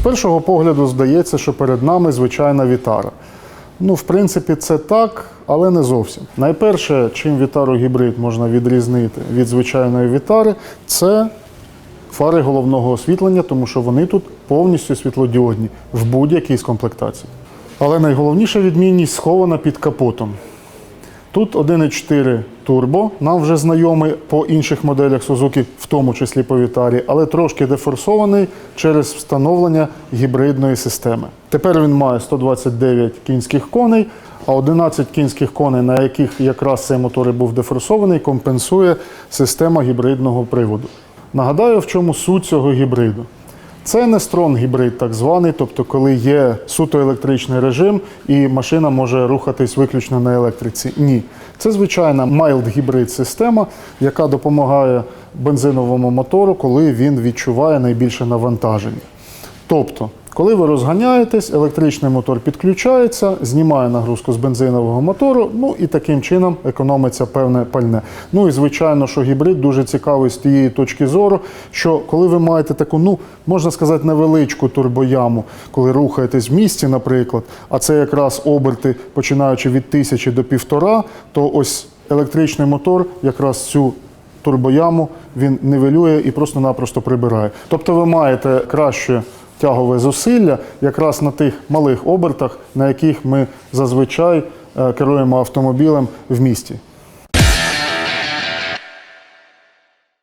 З першого погляду здається, що перед нами звичайна вітара. Ну, в принципі, це так, але не зовсім. Найперше, чим вітару гібрид можна відрізнити від звичайної вітари, це фари головного освітлення, тому що вони тут повністю світлодіодні в будь-якій з комплектацій. Але найголовніша відмінність схована під капотом. Тут 1.4 турбо, нам вже знайомий по інших моделях Suzuki, в тому числі по Вітарі, але трошки дефорсований через встановлення гібридної системи. Тепер він має 129 кінських коней, а 11 кінських коней, на яких якраз цей мотор і був дефорсований, компенсує система гібридного приводу. Нагадаю, в чому суть цього гібриду. Це не строн гібрид, так званий, тобто коли є суто електричний режим і машина може рухатись виключно на електриці. Ні. Це звичайна майлд гібрид система, яка допомагає бензиновому мотору, коли він відчуває найбільше навантаження. Тобто, коли ви розганяєтесь, електричний мотор підключається, знімає нагрузку з бензинового мотору, ну і таким чином економиться певне пальне. Ну і звичайно, що гібрид дуже цікавий з тієї точки зору, що коли ви маєте таку, ну можна сказати, невеличку турбояму, коли рухаєтесь в місті, наприклад, а це якраз оберти, починаючи від тисячі до півтора, то ось електричний мотор якраз цю турбояму він нивелює і просто-напросто прибирає. Тобто ви маєте краще тягове зусилля якраз на тих малих обертах, на яких ми зазвичай е, керуємо автомобілем в місті.